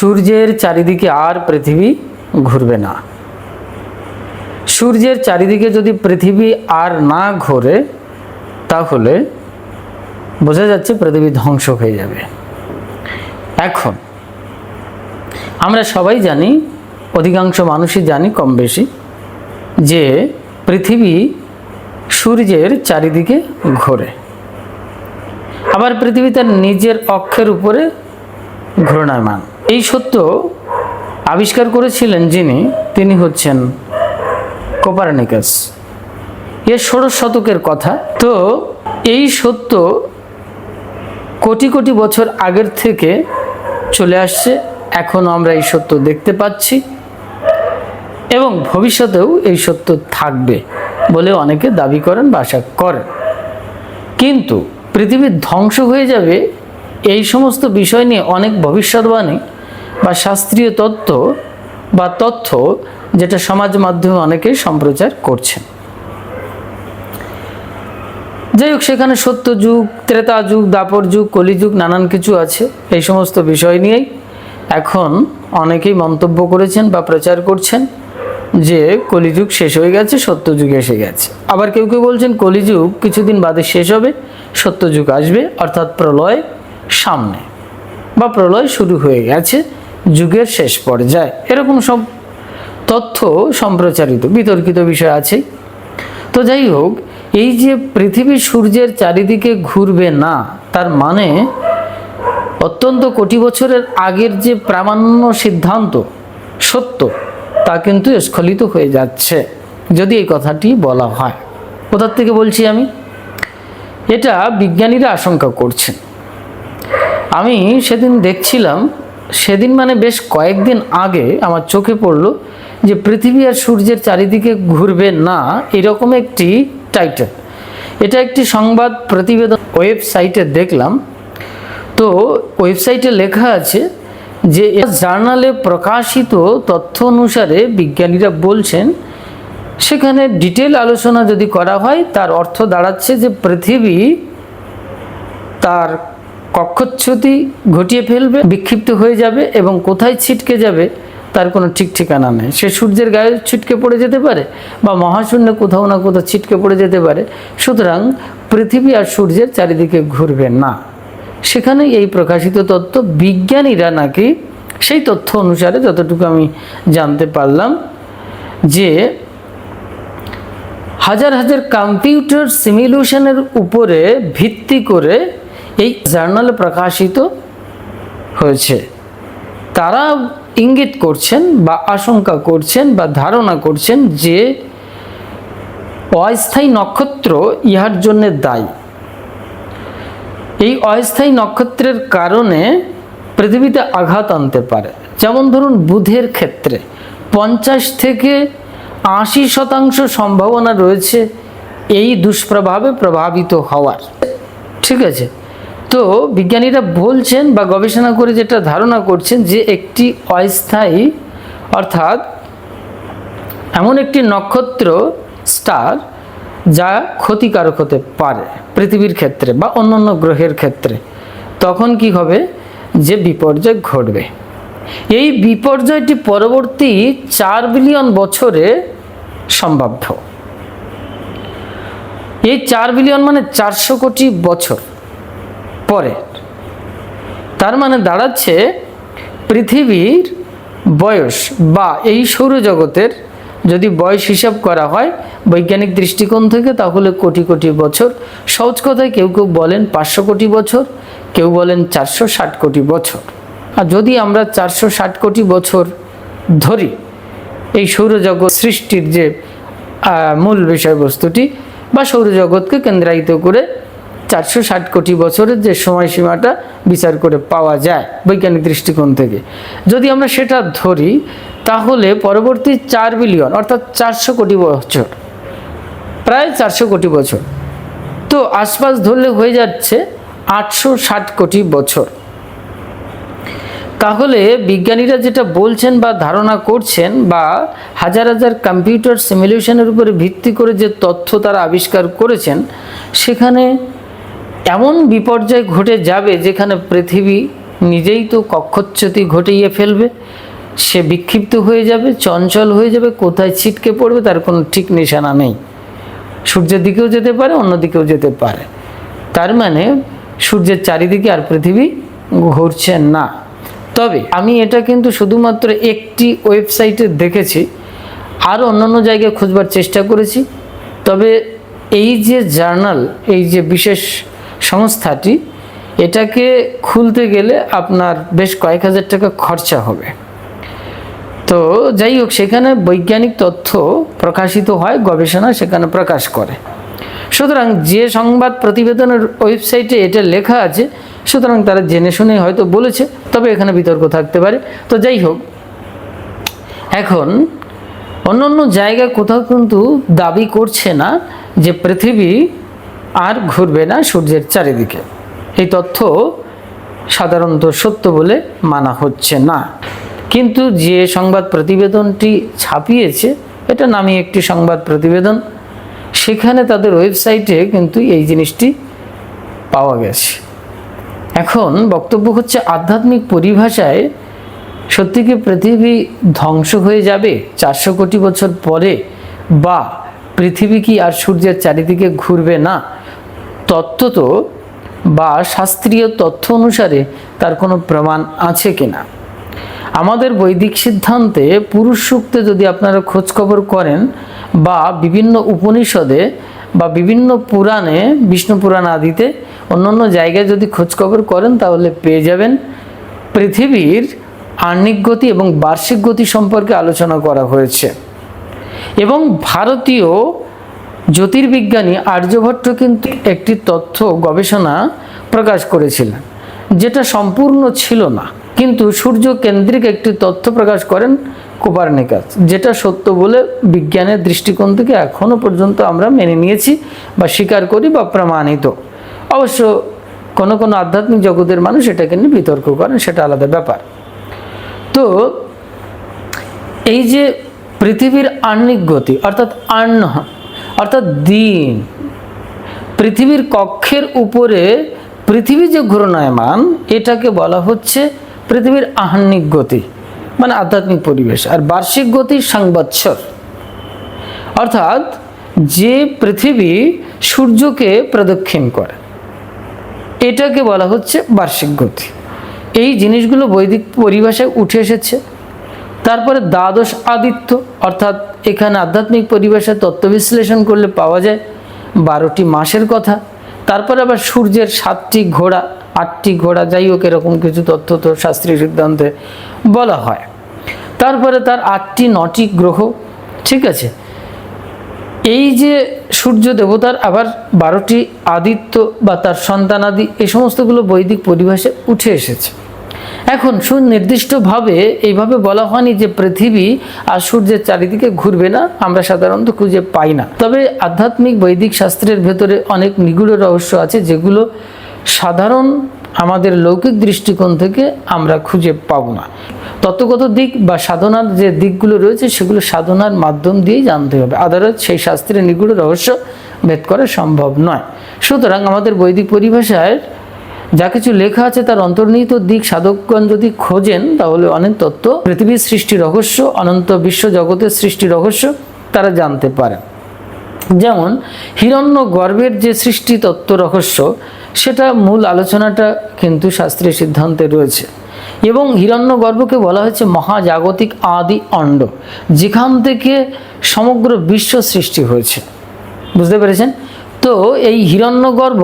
সূর্যের চারিদিকে আর পৃথিবী ঘুরবে না। সূর্যের চারিদিকে যদি পৃথিবী আর না ঘোরে, তাহলে বোঝা যাচ্ছে পৃথিবী ধ্বংস হয়ে যাবে। এখন, আমরা সবাই জানি, অধিকাংশ মানুষই জানি কম বেশি, যে পৃথিবী সূর্যের চারিদিকে ঘোরে। আবার পৃথিবী তার নিজের অক্ষের উপরে ঘূর্ণায়মান। সত্য আবিষ্কার করেছিলেন যিনি, তিনি হচ্ছেন কোপারনিকাস। এ ষোড়শ শতকের কথা। তো এই সত্য কোটি কোটি বছর আগের থেকে চলে আসছে। এখনও আমরা এই সত্য দেখতে পাচ্ছি। এবং ভবিষ্যতেও এই সত্য থাকবে বলে অনেকে দাবি করেন বা আশা করেন। কিন্তু পৃথিবীর ধ্বংস হয়ে যাবে এই সমস্ত বিষয় নিয়ে অনেক ভবিষ্যৎবাণী বা শাস্ত্রীয় তত্ত্ব বা তথ্য যেটা সমাজ মাধ্যমে অনেকেই সম্প্রচার করছেন। যাই হোক, সেখানে সত্য যুগ, ত্রেতা যুগ, দাপর যুগ কলিযুগ নানান কিছু আছে। এই সমস্ত বিষয় নিয়েই এখন অনেকেই মন্তব্য করেছেন বা প্রচার করছেন যে কলিযুগ শেষ হয়ে গেছে সত্যযুগ এসে গেছে। আবার কেউ কেউ বলছেন কলিযুগ কিছুদিন বাদে শেষ হবে সত্যযুগ আসবে, অর্থাৎ প্রলয় সামনে বা প্রলয় শুরু হয়ে গেছে। যুগের শেষ পর্যায়ে। এরকম সব তথ্য সম্প্রচারিত, বিতর্কিত বিষয় আছে তো যাই হোক, এই যে পৃথিবী সূর্যের চারিদিকে ঘুরবে না, তার মানে অত্যন্ত কোটি বছরের আগের যে প্রামাণ্য সিদ্ধান্ত, সত্য, তা কিন্তু স্খলিত হয়ে যাচ্ছে, যদি এই কথাটি বলা হয়। কোথার থেকে বলছি আমি? এটা বিজ্ঞানীরা আশঙ্কা করছেন। আমি সেদিন দেখছিলাম সেদিন মানে বেশ কয়েকদিন আগে আমার চোখে পড়ল যে পৃথিবী আর সূর্যের চারিদিকে ঘুরবে না, এরকম একটি টাইটেল এটা একটি সংবাদ প্রতিবেদন ওয়েবসাইটে দেখলাম। তো ওয়েবসাইটে লেখা আছে যে জার্নালে প্রকাশিত তথ্য অনুসারে বিজ্ঞানীরা বলছেন, সেখানে ডিটেল আলোচনা যদি করা হয়, তার অর্থ দাঁড়াচ্ছে যে পৃথিবী তার কক্ষচ্যুতি ঘটিয়ে ফেলবে, বিক্ষিপ্ত হয়ে যাবে এবং কোথায় ছিটকে যাবে তার কোনো ঠিক ঠিকানা নেই। সে সূর্যের গায়ে ছিটকে পড়ে যেতে পারে বা মহাশূন্যে কোথাও না কোথাও ছিটকে পড়ে যেতে পারে। সুতরাং পৃথিবী আর সূর্যের চারিদিকে ঘুরবে না। সেখানে এই প্রকাশিত তত্ত্ব বিজ্ঞানীরা নাকি সেই তথ্য অনুসারে যতটুকু আমি জানতে পারলাম যে হাজার হাজার কম্পিউটার সিমিউলেশনের উপরে ভিত্তি করে এই জার্নালে প্রকাশিত হয়েছে। তারা ইঙ্গিত করছেন বা আশঙ্কা করছেন বা ধারণা করছেন যে অস্থায়ী নক্ষত্র ইহার জন্য দায়ী। এই অস্থায়ী নক্ষত্রের কারণে পৃথিবীতে আঘাত আনতে পারে। যেমন ধরুন বুধের ক্ষেত্রে পঞ্চাশ থেকে আশি শতাংশ সম্ভাবনা রয়েছে এই দুষ্প্রভাবে প্রভাবিত হওয়ার। ঠিক আছে? তো বিজ্ঞানীরা বলছেন বা গবেষণা করে যেটা ধারণা করছেন যে একটি অস্থায়ী, অর্থাৎ এমন একটি নক্ষত্র, স্টার, যা ক্ষতিকারক হতে পারে পৃথিবীর ক্ষেত্রে বা অন্যান্য গ্রহের ক্ষেত্রে। তখন কি হবে? যে বিপর্যয় ঘটবে। এই বিপর্যয়টি পরবর্তী চার বিলিয়ন বছরে সম্ভাব্য। এই চার বিলিয়ন মানে চারশো কোটি বছর। পরে। তার মানে দাঁড়াচ্ছে পৃথিবীর বয়স বা এই সৌরজগতের যদি বয়স হিসাব করা হয় বৈজ্ঞানিক দৃষ্টিকোণ থেকে তাহলে কোটি কোটি বছর। সহজ কথায় কেউ কেউ বলেন পাঁচশো কোটি বছর, কেউ বলেন চারশো ষাট কোটি বছর। আর যদি আমরা চারশো ষাট কোটি বছর ধরি, এই সৌরজগৎ সৃষ্টির যে মূল বিষয়বস্তুটি বা সৌরজগৎকে কেন্দ্রায়িত করে চারশো ষাট কোটি বছরের যে সময়সীমাটা বিচার করে পাওয়া যায় বৈজ্ঞানিক দৃষ্টিকোণ থেকে। যদি আমরা সেটা ধরি, তাহলে পরবর্তী চার বিলিয়ন, অর্থাৎ চারশো কোটি বছর, প্রায় চারশো কোটি বছর, তো আশপাশ ধরলে হয়ে যাচ্ছে আটশো ষাট কোটি বছর। তাহলে বিজ্ঞানীরা যেটা বলছেন বা ধারণা করছেন বা হাজার হাজার কম্পিউটার সিমুলেশনের উপরে ভিত্তি করে যে তথ্য তারা আবিষ্কার করেছেন, সেখানে এমন বিপর্যয় ঘটে যাবে যেখানে পৃথিবী নিজেই তো কক্ষচ্যুতি ঘটিয়ে ফেলবে। সে বিক্ষিপ্ত হয়ে যাবে, চঞ্চল হয়ে যাবে, কোথায় ছিটকে পড়বে তার কোনো ঠিক নিশানা নেই। সূর্যের দিকেও যেতে পারে অন্য দিকেও যেতে পারে। তার মানে সূর্যের চারিদিকে আর পৃথিবী ঘুরছে না। তবে আমি এটা কিন্তু শুধুমাত্র একটি ওয়েবসাইটে দেখেছি আরও অন্যান্য জায়গায় খুঁজবার চেষ্টা করেছি। তবে এই যে জার্নাল, এই যে বিশেষ সংস্থাটি এটাকে খুলতে গেলে আপনার বেশ কয়েক হাজার টাকা খরচা হবে। তো যাই হোক, সেখানে বৈজ্ঞানিক তথ্য প্রকাশিত হয়, গবেষণা সেখানে প্রকাশ করে। সুতরাং যে সংবাদ প্রতিবেদনের ওয়েবসাইটে এটা লেখা আছে, সুতরাং তারা জেনে শুনে হয়তো বলেছে, তবে এখানে বিতর্ক থাকতে পারে। তো যাই হোক, এখন অন্য অন্য জায়গায় কোথাও কিন্তু দাবি করছে না যে পৃথিবী আর ঘুরবে না সূর্যের চারিদিকে। এই তথ্য সাধারণত সত্য বলে মানা হচ্ছে না। কিন্তু যে সংবাদ প্রতিবেদনটি ছাপিয়েছে, এটা নামি একটি সংবাদ প্রতিবেদন। সেখানে তাদের ওয়েবসাইটে কিন্তু এই জিনিসটি পাওয়া গেছে। এখন বক্তব্য হচ্ছে, আধ্যাত্মিক পরিভাষায় সত্যি কি পৃথিবী ধ্বংস হয়ে যাবে চারশো কোটি বছর পরে? বা পৃথিবী কি আর সূর্যের চারিদিকে ঘুরবে না? তত্ত্ব তো বা শাস্ত্রীয় তথ্য অনুসারে তার কোনো প্রমাণ আছে কিনা? আমাদের বৈদিক সিদ্ধান্তে পুরুষ সূক্তে যদি আপনারা খোঁজখবর করেন বা বিভিন্ন উপনিষদে বা বিভিন্ন পুরাণে, বিষ্ণু পুরাণ আদিতে অন্যান্য জায়গায় যদি খোঁজখবর করেন তাহলে পেয়ে যাবেন পৃথিবীর আহ্নিক গতি এবং বার্ষিক গতি সম্পর্কে আলোচনা করা হয়েছে। এবং ভারতীয় জ্যোতির্বিজ্ঞানী আর্যভট্ট কিন্তু একটি তথ্য গবেষণা প্রকাশ করেছিলেন, যেটা সম্পূর্ণ ছিল না। কিন্তু সূর্য কেন্দ্রিক একটি তথ্য প্রকাশ করেন কোপারনিকাস, যেটা সত্য বলে বিজ্ঞানের দৃষ্টিকোণ থেকে এখনও পর্যন্ত আমরা মেনে নিয়েছি বা স্বীকার করি বা প্রমাণিত। অবশ্য কোনো কোনো আধ্যাত্মিক জগতের মানুষ এটাকে নিয়ে বিতর্ক করেন, সেটা আলাদা ব্যাপার। তো এই যে পৃথিবীর আহ্নিক গতি, অর্থাৎ আহ্ন অর্থাৎ দিন। পৃথিবীর কক্ষের উপরে পৃথিবী যে ঘূর্ণায়মান, এটাকে বলা হচ্ছে পৃথিবীর আহ্নিক গতি মানে আধ্যাত্মিক পরিবেশ আর বার্ষিক গতি সংবৎসর। অর্থাৎ যে পৃথিবী সূর্যকে প্রদক্ষিণ করে, এটাকে বলা হচ্ছে বার্ষিক গতি। এই জিনিসগুলো বৈদিক পরিভাষায় উঠে এসেছে। তারপরে দ্বাদশ আদিত্য, অর্থাৎ এখানে আধ্যাত্মিক পরিবেশে তত্ত্ব বিশ্লেষণ করলে পাওয়া যায় বারোটি মাসের কথা। তারপরে আবার সূর্যের সাতটি ঘোড়া, আটটি ঘোড়া, যাই হোক এরকম কিছু তথ্য তো শাস্ত্রীয় সিদ্ধান্তে বলা হয়। তারপরে তার আটটি নটি গ্রহ, ঠিক আছে? এই যে সূর্য দেবতার আবার বারোটি আদিত্য বা তার সন্তানাদি এই সমস্তগুলো বৈদিক পরিভাষায় উঠে এসেছে। এখন সুনির্দিষ্টভাবে এইভাবে বলা হয়নি যে পৃথিবী আর সূর্যের চারিদিকে ঘুরবে না, আমরা সাধারণত খুঁজে পাই না। তবে আধ্যাত্মিক বৈদিক শাস্ত্রের ভেতরে অনেক নিগুড় রহস্য আছে যেগুলো সাধারণ আমাদের লৌকিক দৃষ্টিকোণ থেকে আমরা খুঁজে পাব না। তত্ত্বগত দিক বা সাধনার যে দিকগুলো রয়েছে সেগুলো সাধনার মাধ্যম দিয়েই জানতে হবে। আদারত সেই শাস্ত্রের নিগুড় রহস্য ভেদ করা সম্ভব নয়। সুতরাং আমাদের বৈদিক পরিভাষায় যা কিছু লেখা আছে তার অন্তর্নিহিত দিক সাধকগণ যদি খোঁজেন, তাহলে অনেক তত্ত্ব পৃথিবীর সৃষ্টি রহস্য, অনন্ত বিশ্ব জগতের সৃষ্টি রহস্য তারা জানতে পারেন যেমন, হিরণ্য গর্ভের যে সৃষ্টি তত্ত্ব রহস্য, সেটা মূল আলোচনাটা কিন্তু শাস্ত্রীয় সিদ্ধান্তে রয়েছে। এবং হিরণ্য গর্ভকে বলা হয়েছে মহাজাগতিক আদি অণ্ড, যেখান থেকে সমগ্র বিশ্ব সৃষ্টি হয়েছে। বুঝতে পেরেছেন? তো এই হিরণ্যগর্ভ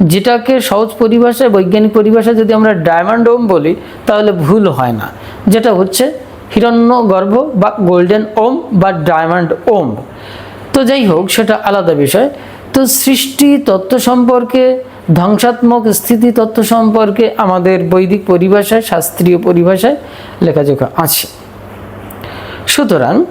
যেটাকে সহজ পরিভাষায়, বৈজ্ঞানিক পরিভাষায় যদি আমরা ডায়মন্ড ওম বলি, তাহলে ভুল হয় না। যেটা হচ্ছে হিরণ্য গর্ভ বা গোল্ডেন ওম বা ডায়মন্ড ওম। তো যাই হোক, সেটা আলাদা বিষয়। তো সৃষ্টি তত্ত্ব সম্পর্কে, ধ্বংসাত্মক স্থিতি তত্ত্ব সম্পর্কে আমাদের বৈদিক পরিভাষায়, শাস্ত্রীয় পরিভাষায় লেখাজোখা আছে। সুতরাং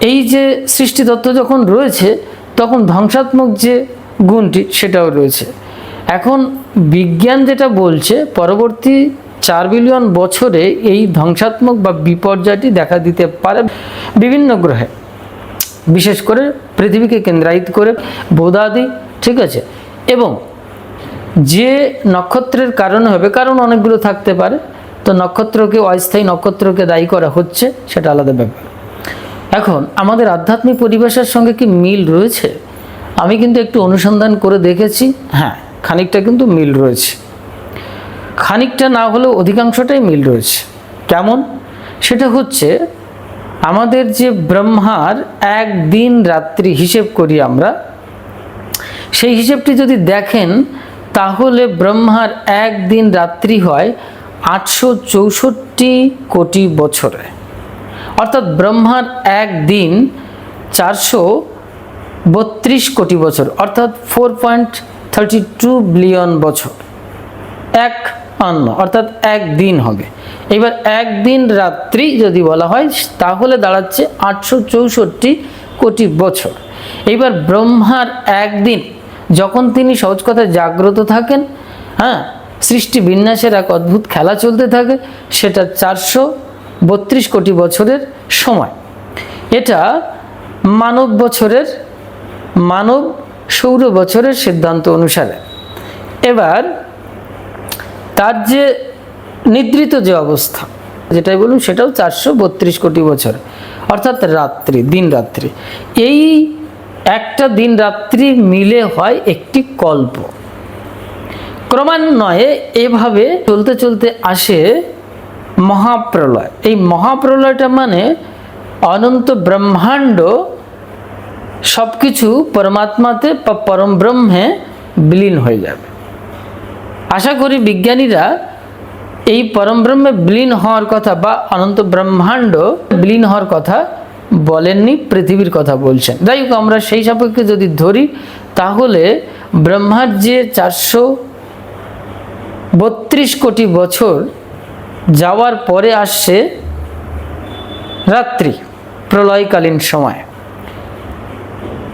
এই যে সৃষ্টি তত্ত্ব যখন রয়েছে, তখন ধ্বংসাত্মক যে গুণটি, সেটাও রয়েছে। এখন বিজ্ঞান যেটা বলছে, পরবর্তী চার বিলিয়ন বছরে এই ধ্বংসাত্মক বা বিপর্যয়টি দেখা দিতে পারে বিভিন্ন গ্রহে। বিশেষ করে পৃথিবীকে কেন্দ্রায়িত করে বোধাদি ঠিক আছে? এবং যে নক্ষত্রের কারণে হবে, কারণ অনেকগুলো থাকতে পারে, তো নক্ষত্রকে, অস্থায়ী নক্ষত্রকে দায়ী করা হচ্ছে, সেটা আলাদা ব্যাপার। এখন আমাদের আধ্যাত্মিক পরিবেশের সঙ্গে কি মিল রয়েছে? আমি কিন্তু একটু অনুসন্ধান করে দেখেছি। হ্যাঁ। খানিকটা কিন্তু মিল রয়েছে। খানিকটা না হলেও অধিকাংশটাই মিল রয়েছে। কেমন? সেটা হচ্ছে, আমাদের যে ব্রহ্মার একদিন রাত্রি হিসেব করি আমরা, সেই হিসেবটি যদি দেখেন, তাহলে ব্রহ্মার একদিন রাত্রি হয় আটশো চৌষট্টি কোটি বছরে। অর্থাৎ ব্রহ্মার এক দিন চারশো বত্রিশ কোটি বছর, অর্থাৎ four point thirty two billion বছর। এক অন্ন অর্থাৎ এক দিন হবে। এবার একদিন রাত্রি যদি বলা হয়, তাহলে দাঁড়াচ্ছে আটশো চৌষট্টি কোটি বছর। এবার ব্রহ্মার একদিন যখন তিনি সহজ কথায় জাগ্রত থাকেন হ্যাঁ সৃষ্টি বিন্যাসের এক অদ্ভুত খেলা চলতে থাকে, সেটা চারশো বত্রিশ কোটি বছরের সময়। এটা মানব বছরের মানব সৌর বছরের সিদ্ধান্ত অনুসারে। এবার তার যে নিদ্রিত যে অবস্থা, যেটাই বলুন সেটাও চারশো বত্রিশ কোটি বছর, অর্থাৎ রাত্রি, দিন রাত্রি। এই একটা দিন রাত্রি মিলে হয় একটি কল্প। ক্রমান্বয়ে এভাবে চলতে চলতে আসে মহাপ্রলয়। এই মহাপ্রলয়টা মানে অনন্ত ব্রহ্মাণ্ড সব কিছু পরমাত্মাতে বা পরম ব্রহ্মে বিলীন হয়ে যাবে। আশা করি বিজ্ঞানীরা এই পরম ব্রহ্মে বিলীন হওয়ার কথা বা অনন্ত ব্রহ্মাণ্ড বিলীন হওয়ার কথা বলেননি, পৃথিবীর কথা বলছেন। যাই হোক, আমরা সেই সাপেক্ষে যদি ধরি, তাহলে ব্রহ্মার যে চারশো বত্রিশ কোটি বছর যাওয়ার পরে আসছে রাত্রি, প্রলয়কালীন সময়।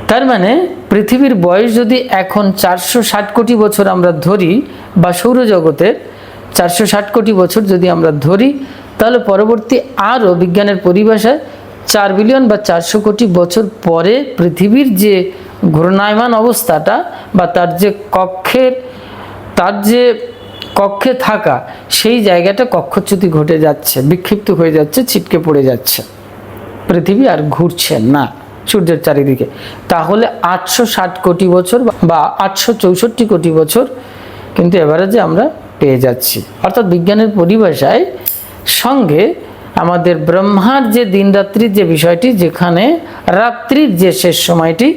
তার মানে পৃথিবীর বয়স যদি এখন চারশো ষাট কোটি বছর আমরা ধরি বা সৌরজগতের চারশো ষাট কোটি বছর যদি আমরা ধরি, তাহলে পরবর্তী আরও বিজ্ঞানের পরিভাষায় চার বিলিয়ন বা চারশো কোটি বছর পরে পৃথিবীর যে ঘূর্ণায়মান অবস্থাটা বা তার যে কক্ষের, তার যে কক্ষে থাকা সেই জায়গাটা কক্ষচ্যুতি ঘটে যাচ্ছে, বিক্ষিপ্ত হয়ে যাচ্ছে, ছিটকে পড়ে যাচ্ছে। পৃথিবী আর ঘুরছে না। সূর্যের চারিদিকে। তাহলে আটশো ষাট কোটি বছর বা আটশো চৌষট্টি কোটি বছর কিন্তু এভারেজে আমরা পেয়ে যাচ্ছি। অর্থাৎ বিজ্ঞানের পরিভাষায় সঙ্গে আমাদের ব্রহ্মার যে দিন রাত্রির যে বিষয়টি, যেখানে রাত্রির যে শেষ সময়টি,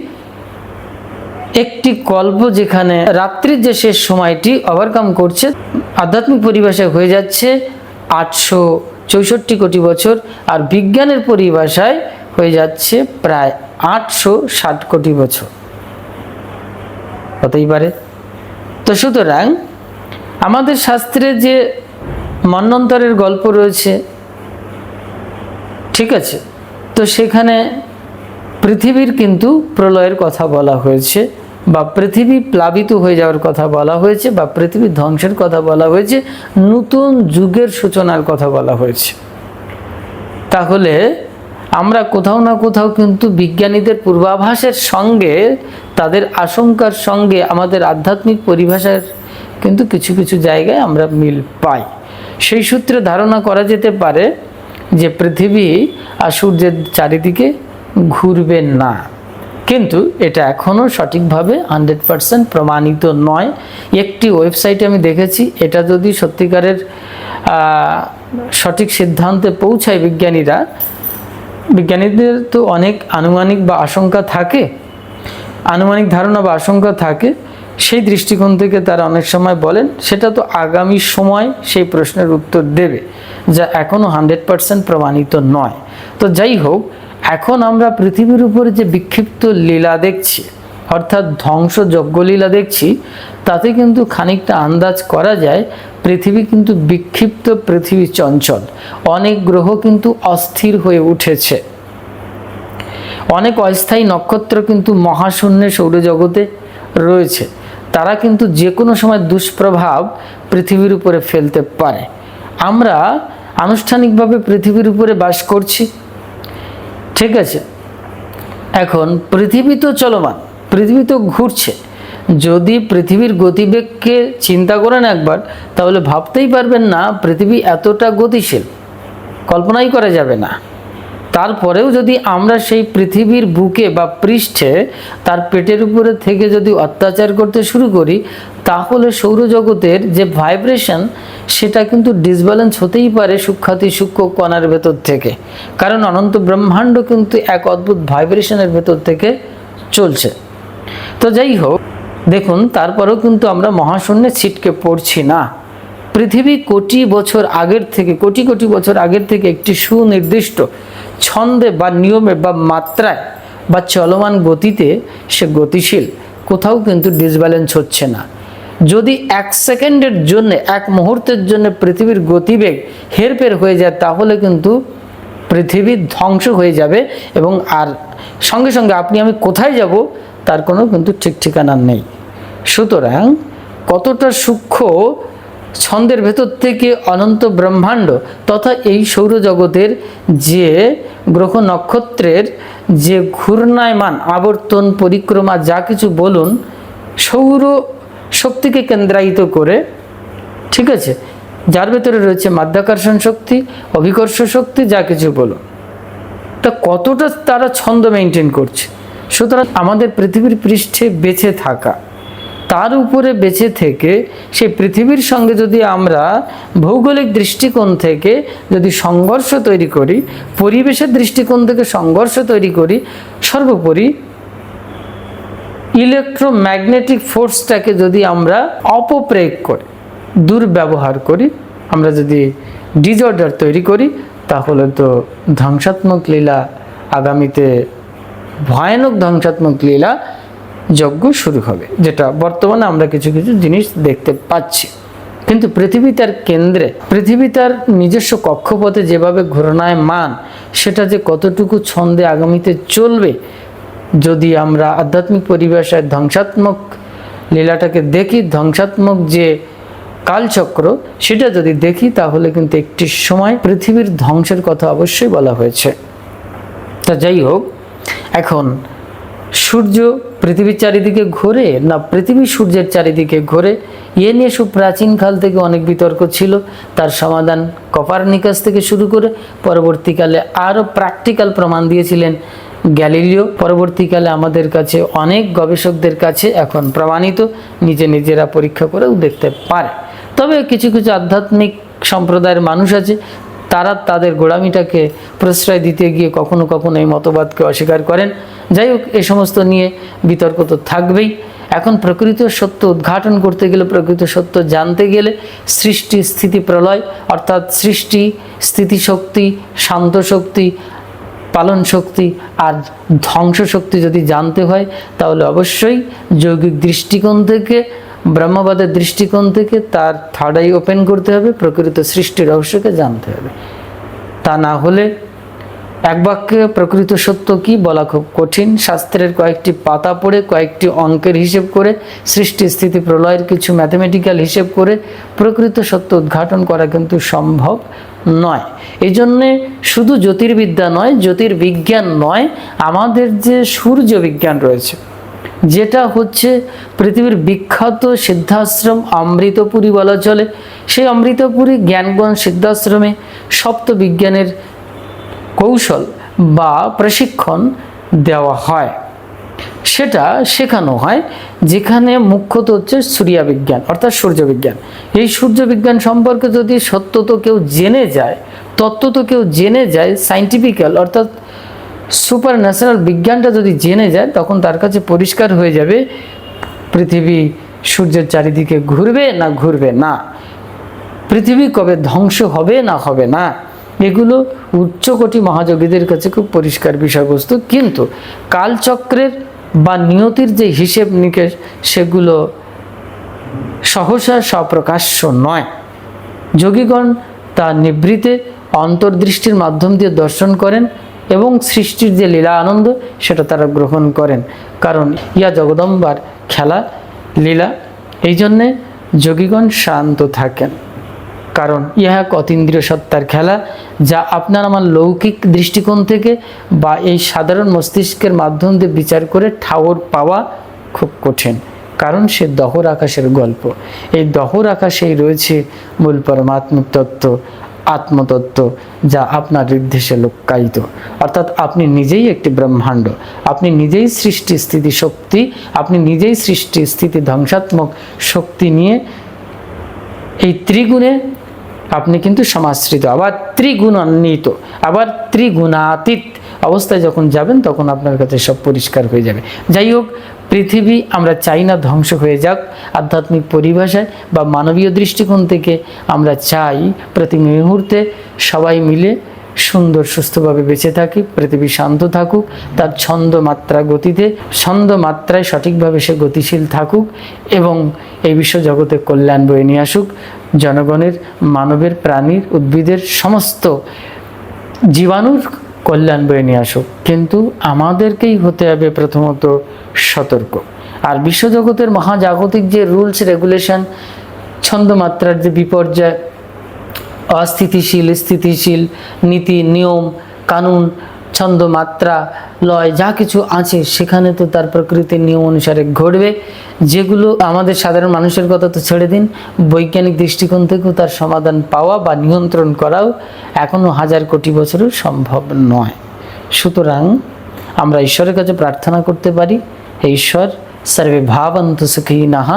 একটি কল্প যেখানে রাত্রির যে শেষ সময়টি ওভারকাম করছে, আধ্যাত্মিক পরিভাষায় হয়ে যাচ্ছে আটশো চৌষট্টি কোটি বছর। আর বিজ্ঞানের পরিভাষায় হয়ে যাচ্ছে প্রায় আটশো ষাট কোটি বছর। হতেই পারে। তো সুতরাং আমাদের শাস্ত্রে যে মন্বন্তরের গল্প রয়েছে, ঠিক আছে? তো সেখানে পৃথিবীর কিন্তু প্রলয়ের কথা বলা হয়েছে বা পৃথিবী প্লাবিত হয়ে যাওয়ার কথা বলা হয়েছে বা পৃথিবীর ধ্বংসের কথা বলা হয়েছে, নতুন যুগের সূচনার কথা বলা হয়েছে। তাহলে আমরা কোথাও না কোথাও কিন্তু বিজ্ঞানীদের পূর্বাভাসের সঙ্গে, তাদের আশঙ্কার সঙ্গে আমাদের আধ্যাত্মিক পরিভাষার কিন্তু কিছু কিছু জায়গায় আমরা মিল পাই। সেই সূত্রে ধারণা করা যেতে পারে যে পৃথিবী আর সূর্যের চারিদিকে ঘুরবে না। কিন্তু এটা এখনও সঠিকভাবে হান্ড্রেড পারসেন্ট প্রমাণিত নয়। একটি ওয়েবসাইটে আমি দেখেছি, এটা যদি সত্যিকারের সঠিক সিদ্ধান্তে পৌঁছায় বিজ্ঞানীরা বিজ্ঞানীদের তো অনেক আনুমানিক বা আশঙ্কা থাকে, আনুমানিক ধারণা বা আশঙ্কা থাকে, সেই দৃষ্টিকোণ থেকে তারা অনেক সময় বলেন, সেটা তো আগামী সময় সেই প্রশ্নের উত্তর দেবে, যা এখনও হান্ড্রেড পারসেন্ট প্রমাণিত নয়। তো যাই হোক, এখন আমরা পৃথিবীর উপরে যে বিক্ষিপ্ত লীলা দেখছি অর্থাৎ ধ্বংসযজ্ঞ লীলা দেখছি, তাতে কিন্তু খানিকটা আন্দাজ করা যায়, পৃথিবী কিন্তু বিক্ষিপ্ত পৃথিবী চঞ্চল। অনেক গ্রহ কিন্তু অস্থির হয়ে উঠেছে। অনেক অস্থায়ী নক্ষত্র কিন্তু মহাশূন্যে সৌরজগতে রয়েছে। তারা কিন্তু যে কোনো সময় দুষ্প্রভাব পৃথিবীর উপরে ফেলতে পারে। আমরা আনুষ্ঠানিকভাবে পৃথিবীর উপরে বাস করছি। ঠিক আছে? এখন পৃথিবী তো চলমান। পৃথিবী তো ঘুরছে। যদি পৃথিবীর গতিবেগকে চিন্তা করেন একবার, তাহলে ভাবতেই পারবেন না পৃথিবী এতটা গতিশীল। কল্পনাই করা যাবে না। তারপরেও যদি আমরা সেই পৃথিবীর বুকে বা পৃষ্ঠে তার পেটের উপরে থেকে যদি অত্যাচার করতে শুরু করি, তাহলে সৌরজগতের যে ভাইব্রেশন, সেটা কিন্তু ডিসব্যালেন্স হতেই পারে সূক্ষাতি সূক্ষ্ম কণার ভেতর থেকে। কারণ অনন্ত ব্রহ্মাণ্ড কিন্তু এক অদ্ভুত ভাইব্রেশনের ভেতর থেকে চলছে। তো যাই হোক, দেখুন, তারপরেও কিন্তু আমরা মহাশূন্যে ছিটকে পড়ছি না। পৃথিবী কোটি বছর আগের থেকে, কোটি কোটি বছর আগের থেকে একটি সুনির্দিষ্ট ছন্দে বা নিয়মে বা মাত্রায় বা চলমান গতিতে সে গতিশীল, কোথাও কিন্তু ডিসব্যালেন্স হচ্ছে না। যদি এক সেকেন্ডের জন্য, এক মুহূর্তের জন্য পৃথিবীর গতিবেগ হেরফের হয়ে যায়, তাহলে কিন্তু পৃথিবী ধ্বংস হয়ে যাবে এবং আর সঙ্গে সঙ্গে আপনি, আমি কোথায় যাব তার কোনো কিন্তু ঠিক ঠিকানা নেই। সুতরাং কতটা সূক্ষ্ম ছন্দের ভেতর থেকে অনন্ত ব্রহ্মাণ্ড তথা এই সৌরজগতের যে গ্রহ নক্ষত্রের যে ঘূর্ণায়মান, আবর্তন, পরিক্রমা, যা কিছু বলুন, সৌর শক্তিকে কেন্দ্রায়িত করে, ঠিক আছে? যার ভেতরে রয়েছে মাধ্যাকর্ষণ শক্তি, অভিকর্ষ শক্তি, যা কিছু বলুন। তা কতটা তারা ছন্দ মেনটেন করছে? সুতরাং আমাদের পৃথিবীর পৃষ্ঠে বেঁচে থাকা, তার উপরে বেঁচে থেকে সেই পৃথিবীর সঙ্গে যদি আমরা ভৌগোলিক দৃষ্টিকোণ থেকে যদি সংঘর্ষ তৈরি করি, পরিবেশের দৃষ্টিকোণ থেকে সংঘর্ষ তৈরি করি, সর্বোপরি ইলেকট্রোম্যাগনেটিক ফোর্সটাকে যদি আমরা অপপ্রয়োগ করি, দুর্ব্যবহার করি, আমরা যদি ডিজর্ডার তৈরি করি, তাহলে তো ধ্বংসাত্মক লীলা আগামীতে ভয়ানক ধ্বংসাত্মক লীলা যজ্ঞ শুরু হবে, যেটা বর্তমানে আমরা কিছু কিছু জিনিস দেখতে পাচ্ছি। কিন্তু পৃথিবী তার কেন্দ্রে, পৃথিবী তার নিজস্ব কক্ষপথে যেভাবে ঘূর্ণায় মান সেটা যে কতটুকু ছন্দে আগামীতে চলবে, যদি আমরা আধ্যাত্মিক পরিবেশে ধ্বংসাত্মক লীলাটাকে দেখি, ধ্বংসাত্মক যে কালচক্র, সেটা যদি দেখি, তাহলে কিন্তু একটি সময় পৃথিবীর ধ্বংসের কথা অবশ্যই বলা হয়েছে। তা যাই হোক এখন সূর্য পৃথিবীর চারিদিকে ঘোরে না পৃথিবী সূর্যের চারিদিকে ঘোরে, এ নিয়ে সব প্রাচীনকাল থেকে অনেক বিতর্ক ছিল। তার সমাধান কপার কপারনিকাস থেকে শুরু করে পরবর্তীকালে আরও প্র্যাকটিক্যাল প্রমাণ দিয়েছিলেন গ্যালিলিও। পরবর্তীকালে আমাদের কাছে অনেক গবেষকদের কাছে এখন প্রমাণিত, নিজে নিজেরা পরীক্ষা করেও দেখতে পারে। তবে কিছু কিছু আধ্যাত্মিক সম্প্রদায়ের মানুষ আছে তারা তাদের গোড়ামিটাকে প্রশ্রয় দিতে গিয়ে কখনো কখনো এই মতবাদকে অস্বীকার করেন। যাই হোক, এ সমস্ত নিয়ে বিতর্ক তো থাকবেই। এখন প্রকৃত সত্য উদ্ঘাটন করতে গেলে, প্রকৃত সত্য জানতে গেলে সৃষ্টি স্থিতি প্রলয়, অর্থাৎ সৃষ্টি, স্থিতিশক্তি শান্ত শক্তি পালন শক্তি আর ধ্বংস শক্তি যদি জানতে হয়, তাহলে অবশ্যই যৌগিক দৃষ্টিকোণ থেকে ব্রহ্মবাদের দৃষ্টিকোণ থেকে তার থার্ড আই ওপেন করতে হবে, প্রকৃত সৃষ্টি রহস্যকে জানতে হবে। তা না হলে এক বাক্যে প্রকৃত সত্য কি বলা খুব কঠিন। শাস্ত্রের কয়েকটি পাতা পড়ে, কয়েকটি অঙ্কের হিসেব করে, সৃষ্টি স্থিতি প্রলয়ের কিছু ম্যাথমেটিক্যাল হিসেব করে প্রকৃত সত্য উদ্ঘাটন করা কিন্তু সম্ভব নয়। এই জন্যে শুধু জ্যোতির্বিদ্যা নয়, জ্যোতির্বিজ্ঞান নয়, আমাদের যে সূর্য বিজ্ঞান রয়েছে যেটা হচ্ছে পৃথিবীর বিখ্যাত সিদ্ধাশ্রম অমৃতপুরী বলা চলে। সেই অমৃতপুরী জ্ঞানগণ সিদ্ধাশ্রমে সপ্ত বিজ্ঞানের কৌশল বা প্রশিক্ষণ দেওয়া হয়। সেটা শেখানো হয়, যেখানে মুখ্যত হচ্ছে সূর্যা বিজ্ঞান অর্থাৎ সূর্যবিজ্ঞান। এই সূর্যবিজ্ঞান সম্পর্কে যদি সত্য তো কেউ জেনে যায় তত্ত্ব তো কেউ জেনে যায় সাইন্টিফিক্যাল অর্থাৎ সুপার ন্যাশনাল বিজ্ঞানটা যদি জেনে যায়, তখন তার কাছে পরিষ্কার হয়ে যাবে, পৃথিবী সূর্যের চারিদিকে ঘুরবে না ঘুরবে না। পৃথিবী কবে ধ্বংস হবে না হবে না? এগুলো উচ্চকোটি মহাযোগীদের কাছে খুব পরিষ্কার বিষয়বস্তু। কিন্তু কালচক্রের বা নিয়তির যে হিসেব নিকেশ, সেগুলো সহসা স্বপ্রকাশ্য নয়। যোগীগণ তা নিবৃতে অন্তর্দৃষ্টির মাধ্যম দিয়ে দর্শন করেন। এবং সৃষ্টির যে লীলা আনন্দ, সেটা তারা গ্রহণ করেন। কারণ ইয়া জগদম্বার খেলা, লীলা, এই জন্যে যোগীগণ শান্ত থাকেন। কারণ ইহা এক অতীন্দ্রিয় সত্তার খেলা, যা আপনার আমার লৌকিক দৃষ্টিকোণ থেকে বা এই সাধারণ মস্তিষ্কের মাধ্যম দিয়ে বিচার করে ঠাওর পাওয়া খুব কঠিন। কারণ সে দহর আকাশের গল্প। এই দহর আকাশেই রয়েছে মূল পরমাত্ম তত্ত্ব আত্মতত্ত্ব যা আপনার নির্দেশে লক্কায়িত। অর্থাৎ আপনি নিজেই একটি ব্রহ্মাণ্ড। আপনি নিজেই সৃষ্টি স্থিতি শক্তি, আপনি নিজেই সৃষ্টি স্থিতি ধ্বংসাত্মক শক্তি নিয়ে এই ত্রিগুণে আপনি কিন্তু সমাশ্রিত। আবার ত্রিগুণান্বিত, আবার ত্রিগুণাতীত অবস্থায় যখন যাবেন তখন আপনার কাছে সব পরিষ্কার হয়ে যাবে। যাই হোক পৃথিবী আমরা চাই না ধ্বংস হয়ে যাক। আধ্যাত্মিক পরিভাষায় বা মানবীয় দৃষ্টিকোণ থেকে আমরা চাই প্রতি মুহূর্তে সবাই মিলে সুন্দর, সুস্থভাবে বেঁচে থাকি পৃথিবী শান্ত থাকুক, তার ছন্দ মাত্রা গতিতে, ছন্দ মাত্রায় সঠিকভাবে সে গতিশীল থাকুক এবং এই বিশ্ব জগতে কল্যাণ বয়ে নিয়ে আসুক। জনগণের, মানবের, প্রাণীর, উদ্ভিদের সমস্ত জীবাণুর কল্যাণ বয়ে নিয়ে আসুক। কিন্তু আমাদেরকেই হতে হবে প্রথমত সতর্ক। আর বিশ্বজগতের মহাজাগতিক যে রুলস রেগুলেশন ছন্দমাত্রার যে বিপর্যয়, অস্থিতিশীল, স্থিতিশীল, নীতি, নিয়ম, কানুন ছন্দ মাত্রা লয়, যা কিছু আছে সেখানে তো তার প্রকৃতির নিয়ম অনুসারে ঘটবে। যেগুলো আমাদের সাধারণ মানুষের কথা তো ছেড়ে দিন। বৈজ্ঞানিক দৃষ্টিকোণ থেকেও তার সমাধান পাওয়া বা নিয়ন্ত্রণ করাও এখনও হাজার কোটি বছরও সম্ভব নয়। সুতরাং আমরা ঈশ্বরের কাছে প্রার্থনা করতে পারি, হে ঈশ্বর ভাবন্তু সুখীনঃ,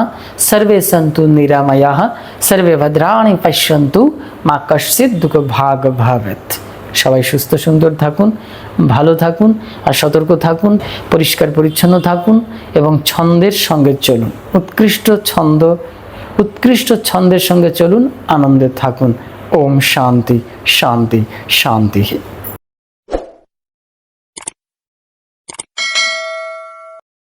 সর্বে সন্তু নিরাময়াঃ, সর্বে ভদ্রাণি পশ্যন্তু, মা কশ্চিৎ দুঃখ ভাগ ভাবেত। সবাই সুস্থ, সুন্দর থাকুন, ভালো থাকুন আর সতর্ক থাকুন, পরিষ্কার, পরিচ্ছন্ন থাকুন এবং ছন্দের সঙ্গে চলুন। উৎকৃষ্ট ছন্দ, উৎকৃষ্ট ছন্দের সঙ্গে চলুন, আনন্দে থাকুন। ওম শান্তি শান্তি শান্তি।